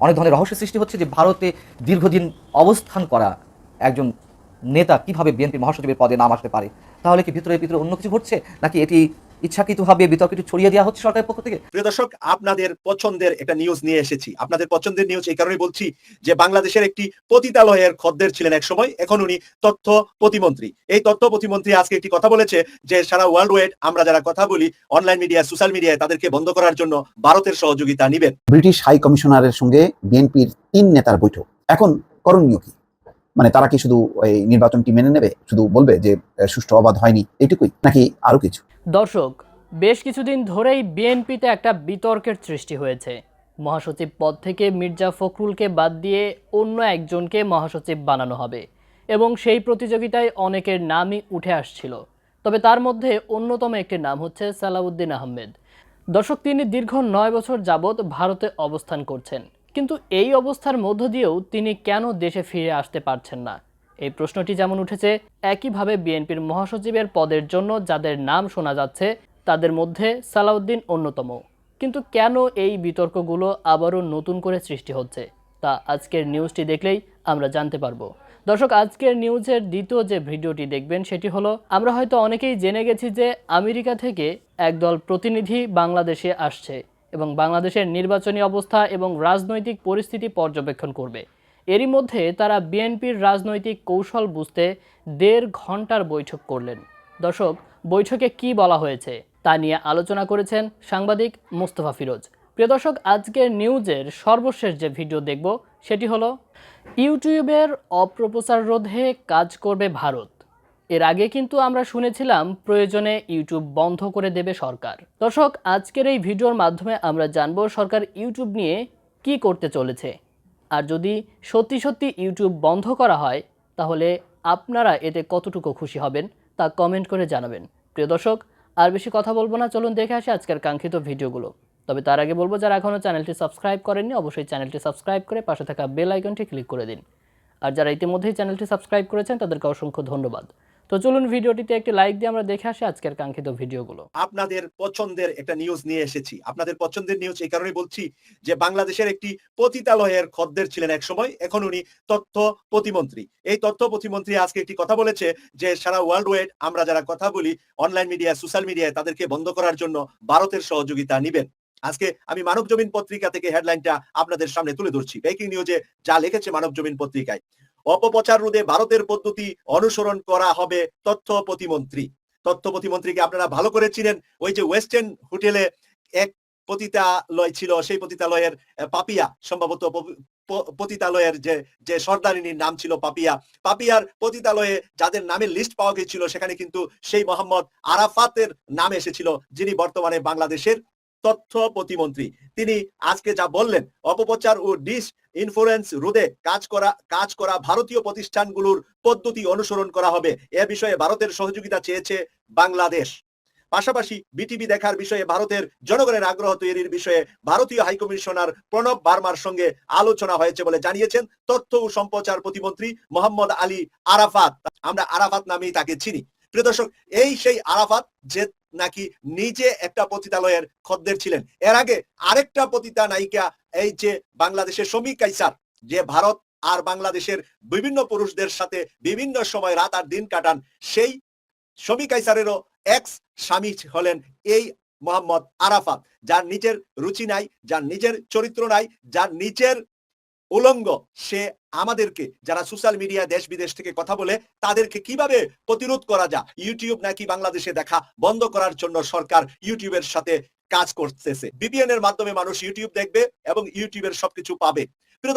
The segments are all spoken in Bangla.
অনেক ধরনের রহস্য সৃষ্টি হচ্ছে যে ভারতে দীর্ঘদিন অবস্থান করা একজন নেতা কীভাবে বিএনপি মহাসচিবের পদে নাম আসতে পারে? তাহলে কি ভিতরে ভিতরে অন্য কিছু ঘটছে? নাকি এটি ইচ্ছাকৃতভাবে বিতর্ক একটু ছড়িয়ে দেওয়া হচ্ছে সরকারের পক্ষ থেকে? প্রিয় দর্শক আপনাদের পছন্দের একটা নিউজ নিয়ে এসেছি। আপনাদের পছন্দের নিউজ এই কারণে বলছি যে বাংলাদেশের একটি পতিতালয়ের খদ্দের ছিলেন এক সময়। এখন উনি তথ্য প্রতিমন্ত্রী। এই তথ্য প্রতিমন্ত্রী আজকে একটি কথা বলেছে যে সারা ওয়ার্ল্ড ওয়াইড আমরা যারা কথা বলি অনলাইন মিডিয়া সোশ্যাল মিডিয়ায় তাদেরকে বন্ধ করার জন্য ভারতের সহযোগিতা নিবেন। ব্রিটিশ হাই কমিশনারের সঙ্গে বিএনপির তিন নেতার বৈঠক। এখন করণীয় কি? মানে তারা কি শুধু এই নির্বাচনটি মেনে নেবে? শুধু বলবে যে সুষ্ঠু অবাধ হয়নি এইটুকুই নাকি আরও কিছু? দর্শক, বেশ কিছুদিন ধরেই বিএনপিতে একটা বিতর্কের সৃষ্টি হয়েছে। মহাসচিব পদ থেকে মির্জা ফখরুলকে বাদ দিয়ে অন্য একজনকে মহাসচিব বানানো হবে এবং সেই প্রতিযোগিতায় অনেকের নামই উঠে আসছিল। তবে তার মধ্যে অন্যতম একটি নাম হচ্ছে সালাউদ্দিন আহমেদ। দর্শক, তিনি দীর্ঘ নয় বছর যাবৎ ভারতে অবস্থান করছেন। কিন্তু এই অবস্থার মধ্য দিয়েও তিনি কেন দেশে ফিরে আসতে পারছেন না? এই প্রশ্নটি যেমন উঠেছে, একইভাবে বিএনপির মহাসচিবের পদের জন্য যাদের নাম শোনা যাচ্ছে, তাদের মধ্যে সালাউদ্দিন অন্যতম। কিন্তু কেন এই বিতর্কগুলো আবারও নতুন করে সৃষ্টি হচ্ছে? তা আজকের নিউজটি দেখলেই আমরা জানতে পারব। দর্শক, আজকের নিউজের দ্বিতীয় যে ভিডিওটি দেখবেন সেটি হলো, আমরা হয়তো অনেকেই জেনে গেছি যে আমেরিকা থেকে একদল প্রতিনিধি বাংলাদেশে আসছে। এবং বাংলাদেশের নির্বাচনী অবস্থা এবং রাজনৈতিক পরিস্থিতি পর্যবেক্ষণ করবে। এরই মধ্যে তারা বিএনপির রাজনৈতিক কৌশল বুঝতে দেড় ঘণ্টার বৈঠক করলেন। দর্শক, বৈঠকে কি বলা হয়েছে তা নিয়ে আলোচনা করেছেন সাংবাদিক মোস্তফা ফিরোজ। প্রিয় দর্শক, আজকের নিউজের সর্বশেষ যে ভিডিও দেখব, সেটি হলো, ইউটিউবের অপপ্রচার রোধে কাজ করবে ভারত। এর আগে কিন্তু আমরা শুনেছিলাম প্রয়োজনে ইউটিউব বন্ধ করে দেবে সরকার। দর্শক, আজকের এই ভিডিওর মাধ্যমে আমরা জানব সরকার ইউটিউব নিয়ে কি করতে চলেছে। আর যদি সত্যি সত্যি ইউটিউব বন্ধ করা হয়, তাহলে আপনারা এতে কতটুকু খুশি হবেন তা কমেন্ট করে জানাবেন। প্রিয় দর্শক, আর বেশি কথা বলব না, চলুন দেখে আসি আজকের কাঙ্ক্ষিত ভিডিওগুলো। তবে তার আগে বলব, যারা এখনও চ্যানেলটি সাবস্ক্রাইব করেননি, অবশ্যই চ্যানেলটি সাবস্ক্রাইব করে পাশে থাকা বেল আইকনটি ক্লিক করে দিন। আর যারা ইতিমধ্যেই চ্যানেলটি সাবস্ক্রাইব করেছেন, তাদেরকে অসংখ্য ধন্যবাদ। তো চলুন ভিডিওটিতে একটি লাইক দিয়ে আমরা দেখে আসি আজকের কাঙ্ক্ষিত ভিডিওগুলো। আপনাদের পছন্দের একটা নিউজ নিয়ে এসেছি। আপনাদের পছন্দের নিউজ এই কারণে বলছি যে বাংলাদেশের একটি পতিতালয়ের খদ্দের ছিলেন এক সময় এখন উনি তথ্য প্রতিমন্ত্রী। এই তথ্য প্রতিমন্ত্রী আজকে একটি কথা বলেছে যে সারা ওয়ার্ল্ড ওয়াইড আমরা যারা কথা বলি অনলাইন মিডিয়া সোশ্যাল মিডিয়ায় তাদেরকে বন্ধ করার জন্য ভারতের সহযোগিতা নিবেন। আজকে আমি মানব জমিন পত্রিকা থেকে হেডলাইনটা আপনাদের সামনে তুলে ধরছি। ব্রেকিং নিউজে যা লিখেছে মানব জমিন পত্রিকায়। অপপ্রচার রোধে ভারতের পদ্ধতি অনুসরণ করা হবে তথ্য প্রতিমন্ত্রী। তথ্য প্রতিমন্ত্রীকে আপনারা ভালো করে চিনেন, ওই যে ওয়েস্টার্ন হোটেলে এক পতিতালয় ছিল, সেই পতিতালয়ের পাপিয়া, সম্ভবত পতিতালয়ের যে যে সর্দারিনীর নাম ছিল পাপিয়া। পাপিয়ার পতিতালয়ে যাদের নামের লিস্ট পাওয়া গেছিল, সেখানে কিন্তু সেই মোহাম্মদ আরাফাতের নাম এসেছিল, যিনি বর্তমানে বাংলাদেশের তথ্য প্রতিমন্ত্রী। তিনি আজকে যা বললেন, অপপ্রচার ও ডিস ইনফ্লুয়েন্স রোধে কাজ করা কাজ করা ভারতীয় প্রতিষ্ঠানগুলোর পদ্ধতি অনুসরণ করা হবে। এ বিষয়ে ভারতের সহযোগিতা চেয়েছে বাংলাদেশ। পাশাপাশি বিটিভি দেখার বিষয়ে ভারতের জনগণের আগ্রহ তৈরির বিষয়ে ভারতীয় হাইকমিশনার প্রণব বার্মার সঙ্গে আলোচনা হয়েছে বলে জানিয়েছেন তথ্য ও সম্প্রচার প্রতিমন্ত্রী মোহাম্মদ আলী আরাফাত। আমরা আরাফাত নামেই তাকে চিনি। প্রিয় দর্শক, এই সেই আরাফাত যে নাকি নিজে একটা পতিতালয়ের খদ্দের ছিলেন? এর আগে আরেকটা পতিতা নায়িকা, এই যে বাংলাদেশের শ্রমিক কাইসার, যে ভারত আর বাংলাদেশের বিভিন্ন পুরুষদের সাথে বিভিন্ন সময় রাত আর দিন কাটান, সেই শ্রমিক কাইসারেরও এক্স স্বামী হলেন এই মোহাম্মদ আরাফাত, যার নিজের রুচি নাই, যার নিজের চরিত্র নাই, যার নিজের উলঙ্গ। সে আমাদেরকে, যারা সোশ্যাল মিডিয়া দেশ বিদেশ থেকে কথা বলে, তাদেরকে কীভাবে প্রতিরোধ করা যায়? ইউটিউব নাকি বাংলাদেশে দেখা বন্ধ করার জন্য সরকার ইউটিউবের সাথে কাজ করতেছে। বিপিএন এর মাধ্যমে মানুষ ইউটিউব দেখবে এবং ইউটিউবের সবকিছু পাবে। প্রিয়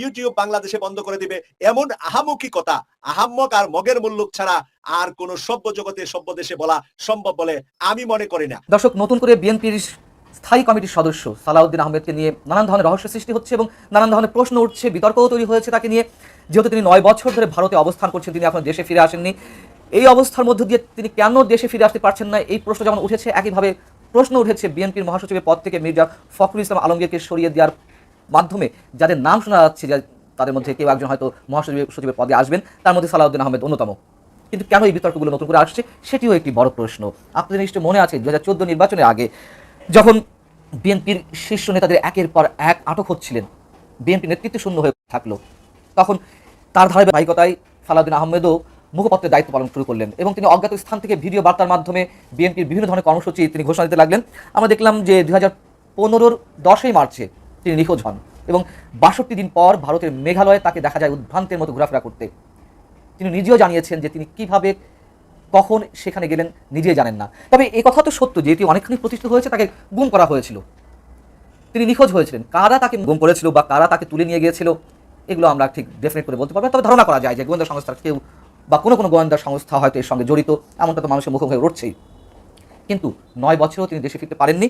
ইউটিউব বাংলাদেশে বন্ধ করে দিবে এমন আহামুখী কথা আহাম্মক আর মগের মুল্লুক ছাড়া আর কোন সভ্য জগতে, সভ্য দেশে বলা সম্ভব বলে আমি মনে করি না। দর্শক, নতুন করে বিএনপির স্থায়ী কমিটির সদস্য সালাউদ্দিন আহমেদকে নিয়ে নানান ধরনের রহস্য সৃষ্টি হচ্ছে এবং নানান ধরনের প্রশ্ন উঠছে বিতর্কও তৈরি হয়েছে তাকে নিয়ে। যেহেতু তিনি নয় বছর ধরে ভারতে অবস্থান করছেন, তিনি এখন দেশে ফিরে আসেননি। এই অবস্থার মধ্য দিয়ে তিনি কেন দেশে ফিরে আসতে পারছেন না? এই প্রশ্ন যেমন উঠেছে, একইভাবে প্রশ্ন উঠেছে বিএনপির মহাসচিবের পদ থেকে মির্জা ফখরুল ইসলাম আলমগীরকে সরিয়ে দেওয়ার মাধ্যমে। যাদের নাম শোনা যাচ্ছে তাদের মধ্যে কেউ একজন হয়তো মহাসচিব সচিবের পদে আসবেন। তার মধ্যে সালাউদ্দিন আহমেদ অন্যতম। কিন্তু কেন এই বিতর্কগুলো নতুন করে আসছে? সেটিও একটি বড় প্রশ্ন। আপনাদের নিশ্চয় মনে আছে দু হাজার চোদ্দ নির্বাচনের আগে যখন বিএনপির শীর্ষ নেতাদের একের পর এক আটক হচ্ছিলেন, বিএনপি নেতৃত্ব শূন্য হয়ে থাকল, তখন তার ধারাবাহিকতায় সালাউদ্দিন আহমেদও মুখপত্রের দায়িত্ব পালন শুরু করলেন এবং তিনি অজ্ঞাত স্থান থেকে ভিডিও বার্তার মাধ্যমে বিএনপির বিভিন্ন ধরনের কর্মসূচি তিনি ঘোষণা দিতে লাগলেন। আমরা দেখলাম যে দু হাজার পনেরোর দশই মার্চে তিনি নিখোঁজ হন এবং বাষট্টি দিন পর ভারতের মেঘালয়ে তাকে দেখা যায় উদ্ভ্রান্তের মতো ঘোরাফেরা করতে। তিনি নিজেও জানিয়েছেন যে তিনি কীভাবে কখন সেখানে গেলেন নিজে জানেন না। তবে এই কথা তো সত্য যে এটি অনেকখানি প্রতিষ্ঠিত হয়েছে, তাকে গুম করা হয়েছিল। তিনি নিখোঁজ হয়েছিলেন। কারা তাকে গুম করেছিল বা কারা তাকে তুলে নিয়ে গিয়েছিল, এগুলো আমরা ঠিক ডেফিনেট করে বলতে পারব তবে ধারণা করা যায় যে গোয়েন্দা সংস্থার কেউ বা কোনো কোনো গোয়েন্দা সংস্থা হয়তো এর সঙ্গে জড়িত, এমনটা তো মানুষের মুখোমুখি উঠছেই। কিন্তু নয় বছরেও তিনি দেশে ফিরতে পারেননি।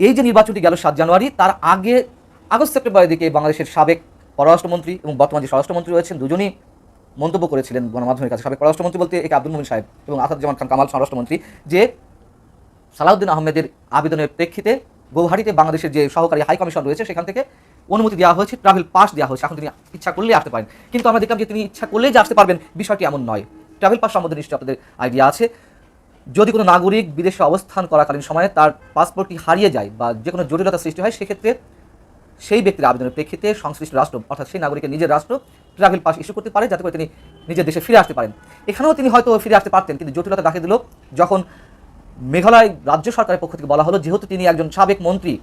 এই যে নির্বাচনটি গেল সাত জানুয়ারি, তার আগে আগস্ট সেপ্টেম্বরের দিকে বাংলাদেশের সাবেক পররাষ্ট্রমন্ত্রী এবং বর্তমান যে স্বরাষ্ট্রমন্ত্রী রয়েছেন দুজনই মন্তব্য করেছিলেন গণমাধ্যমের কাছে সাবেক পররাষ্ট্রমন্ত্রী বলতে একে আব্দুল মুমিন সাহেব এবং আসাদুজ্জামান খান কামাল স্বরাষ্ট্রমন্ত্রী, যে সালাউদ্দিন আহমেদের আবেদনের প্রেক্ষিতে গৌহাটিতে বাংলাদেশের যে সহকারী হাই কমিশন রয়েছে, সেখান থেকে অনুমতি দেওয়া হয়েছে ট্রাভেল পাস দেওয়া হয়েছে। এখন তিনি ইচ্ছা করলে আসতে পারেন। কিন্তু আমরা দেখলাম যে তিনি ইচ্ছা করলেই যে আসতে পারবেন, বিষয়টি এমন নয়। ট্রাভেল পাস সম্বন্ধে নিশ্চয়ই আপনাদের আইডিয়া আছে। যদি কোনো নাগরিক বিদেশে অবস্থান করাকালীন সময়ে তার পাসপোর্টটি হারিয়ে যায় বা যে কোনো জটিলতা সৃষ্টি হয়, সেক্ষেত্রে সেই ব্যক্তির আবেদনের প্রেক্ষিতে সংশ্লিষ্ট রাষ্ট্র, অর্থাৎ সেই নাগরিকের নিজের রাষ্ট্র, ট্রাভেল পাস ইস্যু করতে পারে, যাতে করে তিনি নিজের দেশে ফিরে আসতে পারেন। এখানেও তিনি হয়তো ফিরে আসতে পারতেন, কিন্তু জটিলতা দেখা দিল যখন মেঘালয় রাজ্য সরকারের পক্ষ থেকে বলা হলো, যেহেতু তিনি একজন সাবেক মন্ত্রী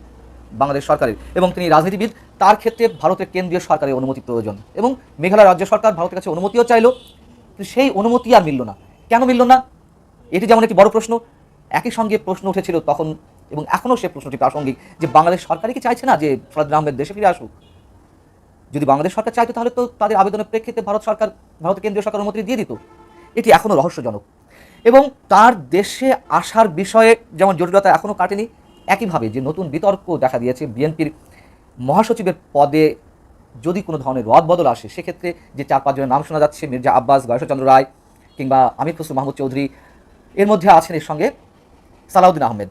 বাংলাদেশ সরকারের এবং তিনি রাজনীতিবিদ, তার ক্ষেত্রে ভারতের কেন্দ্রীয় সরকারের অনুমতি প্রয়োজন এবং মেঘালয় রাজ্য সরকার ভারতের কাছে অনুমতিও চাইলো। কিন্তু সেই অনুমতি আর মিলল না। কেন মিলল না? এটি যেমন একটি বড় প্রশ্ন, একই সঙ্গে প্রশ্ন উঠেছিল তখন এবং এখনও সে প্রশ্নটি প্রাসঙ্গিক যে বাংলাদেশ সরকারই কি চাইছে না যে ফরাদ আহমেদ দেশে ফিরে আসুক? যদি বাংলাদেশ সরকার চাইতো, তাহলে তো তাদের আবেদনের প্রেক্ষিতে ভারত সরকার, ভারতের কেন্দ্রীয় সরকার অনুমতি দিয়ে দিত। এটি এখনও রহস্যজনক। এবং তার দেশে আসার বিষয়ে যেমন জটিলতা এখনও কাটেনি, একইভাবে যে নতুন বিতর্ক দেখা দিয়েছে বিএনপির মহাসচিবের পদে যদি কোনো ধরনের রদ বদল আসে, সেক্ষেত্রে যে চার পাঁচজনের নাম শোনা যাচ্ছে, মির্জা আব্বাস, গয়েশ্বরচন্দ্র রায় কিংবা আমির খসরু মাহমুদ চৌধুরী, এর মধ্যে আছেন এর সঙ্গে সালাউদ্দিন আহমেদ।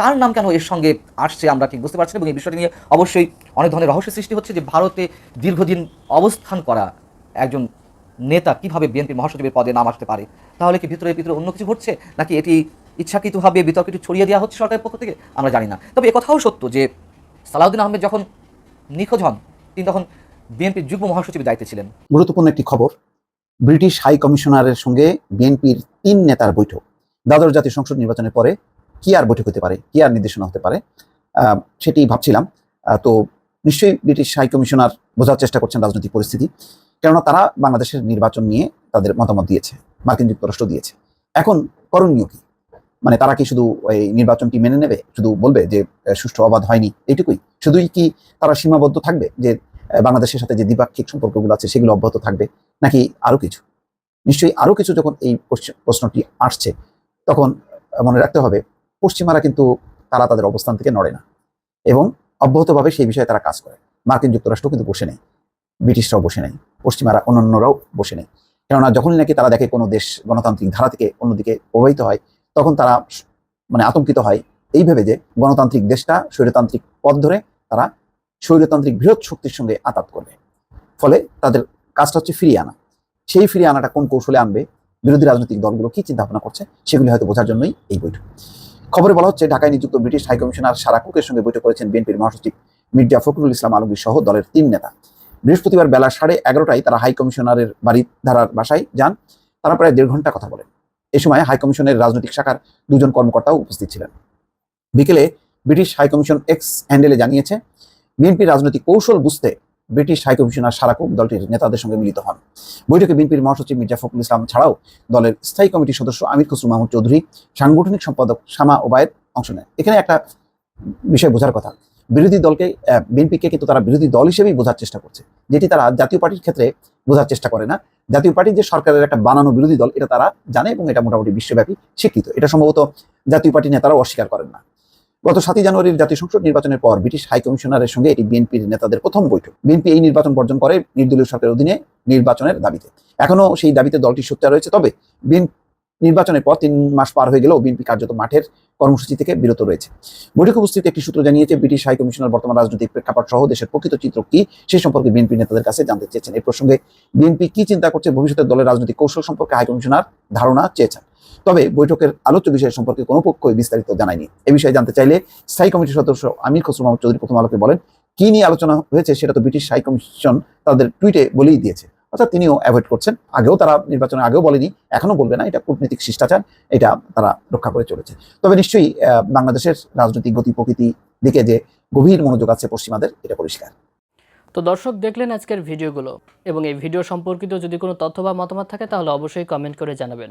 তার নাম কেন এর সঙ্গে আসছে আমরা ঠিক বুঝতে পারছি এবং এই বিষয়টি নিয়ে অবশ্যই অনেক ধরনের রহস্য সৃষ্টি হচ্ছে যে ভারতে দীর্ঘদিন অবস্থান করা একজন নেতা কীভাবে বিএনপি মহাসচিবের পদে নাম আসতে পারে? তাহলে কি ভিতরে ভিতরে অন্য কিছু ঘটছে? নাকি এটি ইচ্ছাকৃতভাবে বিতর্কটি ছড়িয়ে দেওয়া হচ্ছে সরকারের পক্ষ থেকে? আমরা জানি না। তবে একথাও সত্য যে সালাউদ্দিন আহমেদ যখন নিখোঁজ হন, তিনি তখন বিএনপির যুগ্ম মহাসচিবের দায়িত্বে ছিলেন। গুরুত্বপূর্ণ একটি খবর, ব্রিটিশ হাই কমিশনারের সঙ্গে বিএনপির তিন নেতার বৈঠক। দ্বাদশ জাতীয় সংসদ নির্বাচনের পরে কি আর বৈঠক হতে পারে? কি আর নির্দেশনা হতে পারে? সেটি ভাবছিলাম। তো নিশ্চয়ই ব্রিটিশ হাই কমিশনার বোঝার চেষ্টা করছেন রাজনৈতিক পরিস্থিতি। কেননা তারা বাংলাদেশের নির্বাচন নিয়ে তাদের মতামত দিয়েছে, মার্কিন যুক্তরাষ্ট্র দিয়েছে। এখন করণীয় কি? মানে তারা কি শুধু এই নির্বাচনটি মেনে নেবে? শুধু বলবে যে সুষ্ঠু অবাধ হয়নি? এইটুকুই? শুধুই কি তারা সীমাবদ্ধ থাকবে? যে বাংলাদেশের সাথে যে দ্বিপাক্ষিক সম্পর্কগুলো আছে, সেগুলো অব্যাহত থাকবে? নাকি আরও কিছু? নিশ্চয়ই আরও কিছু যখন এই প্রশ্ন- প্রশ্নটি আসছে, তখন মনে রাখতে হবে পশ্চিমারা কিন্তু তারা তাদের অবস্থান থেকে নড়ে না। এবং অব্যাহতভাবে সেই বিষয়ে তারা কাজ করে। মার্কিন যুক্তরাষ্ট্র কিন্তু বসে নেই। ব্রিটিশরাও বসে নেই। পশ্চিমারা অন্যান্যরাও বসে নেই। কেননা যখনই নাকি তারা দেখে কোনো দেশ গণতান্ত্রিক ধারা থেকে অন্যদিকে প্রবাহিত হয়, তখন তারা মানে আতঙ্কিত হয়। এই ভেবে যে গণতান্ত্রিক দেশটা স্বৈরতান্ত্রিক পথ ধরে তারা স্বৈরতান্ত্রিক বৃহৎ শক্তির সঙ্গে আতাত করবে। ফলে তাদের কাজটা হচ্ছে ফিরিয়ে আনা। সেই ফিরিয়ে আনাটা কোন কৌশলে আনবে, বিরোধী রাজনৈতিক দলগুলো কি চিন্তা ভাবনা করছে, সেগুলি হয়তো বোঝার জন্যই এই বৈঠক। খবরে বলা হচ্ছে, ঢাকায় নিযুক্ত ব্রিটিশ হাইকমিশনার সারা কুকের সঙ্গে বৈঠক করেছেন বিএনপির মহাসচিব মির্জা ফখরুল ইসলাম আলমগীর সহ দলের তিন নেতা। বৃহস্পতিবার বেলা সাড়ে এগারোটায় তারা হাইকমিশনারের বাড়ি ধারার বাসায় যান। তারা প্রায় দেড় ঘণ্টা কথা বলেন। এ সময় হাইকমিশনের রাজনৈতিক শাখার দুজন কর্মকর্তাও উপস্থিত ছিলেন। বিকেলে ব্রিটিশ হাইকমিশন এক্স হ্যান্ডেলে জানিয়েছে, বিএনপির রাজনৈতিক কৌশল বুঝতে ব্রিটিশ হাইকমিশনার সারাকুক দলটির নেতাদের সঙ্গে মিলিত হন। বৈঠকে বিএনপির মহাসচিব মির্জা ফখরুল ইসলাম ছাড়াও দলের স্থায়ী কমিটির সদস্য আমির খসরু মাহমুদ চৌধুরী, সাংগঠনিক সম্পাদক শামা ওবায়দ অংশ নেন। এখানে একটা বিষয় বোঝার কথা। বিরোধী দলকে বিএনপিকে কিন্তু তারা বিরোধী দল হিসেবেই বোঝার চেষ্টা করছে। যেটি তারা জাতীয় পার্টির ক্ষেত্রে বোঝার চেষ্টা করে না। জাতীয় পার্টির যে সরকারের একটা বানানো বিরোধী দল, এটা তারা জানে এবং এটা মোটামুটি বিশ্বব্যাপী স্বীকৃত। এটা সম্ভবত জাতীয় পার্টি নেতারাও অস্বীকার করেন না। গত সাতই জানুয়ারির জাতীয় সংসদ নির্বাচনের পর ব্রিটিশ হাই কমিশনারের সঙ্গে এটি বিএনপির নেতাদের প্রথম বৈঠক। বিএনপি এই নির্বাচন বর্জন করে নির্দলীয় সরকারের অধীনে নির্বাচনের দাবিতে। এখনও সেই দাবিতে দলটি সোচ্চার রয়েছে, তবে বিএনপি নির্বাচনের পর তিন মাস পার হয়ে গেলেও বিএনপি কার্যত মাঠের কর্মসূচি থেকে বিরত রয়েছে। বৈঠকে উপস্থিত একটি সূত্র জানিয়েছে, ব্রিটিশ হাই কমিশনার বর্তমান রাজনৈতিক প্রেক্ষাপট সহ দেশের প্রকৃত চিত্র কি সেই সম্পর্কে বিএনপি নেতাদের কাছে জানতে চেয়েছেন। এই প্রসঙ্গে বিএনপি কি চিন্তা করছে, ভবিষ্যতের দলের রাজনৈতিক কৌশল সম্পর্কে হাই কমিশনার ধারণা চেয়েছেন। তবে বৈঠকের আলোচ্য বিষয় সম্পর্কে কোনো পক্ষই বিস্তারিত জানায়নি। এ বিষয়ে জানতে চাইলে স্থায়ী কমিটির সদস্য আমির খসরু মাহমুদ চৌধুরী প্রথম আলোকে বলেন, কি নিয়ে আলোচনা হয়েছে সেটা তো ব্রিটিশ হাই কমিশন তাদের টুইটে বলেই দিয়েছে। অর্থাৎ তিনিও অ্যাভয়েড করছেন। আগেও তারা নির্বাচনের আগেও বলেনি এখনও বলবে না। এটা কূটনৈতিক শিষ্টাচার, এটা তারা রক্ষা করে চলেছে। তবে নিশ্চয়ই বাংলাদেশের রাজনৈতিক গতি প্রকৃতি দিকে যে গভীর মনোযোগ আছে পশ্চিমাদের, এটা পরিষ্কার। তো দর্শক দেখলেন আজকের ভিডিওগুলো। এবং এই ভিডিও সম্পর্কিত যদি কোনো তথ্য বা মতামত থাকে, তাহলে অবশ্যই কমেন্ট করে জানাবেন।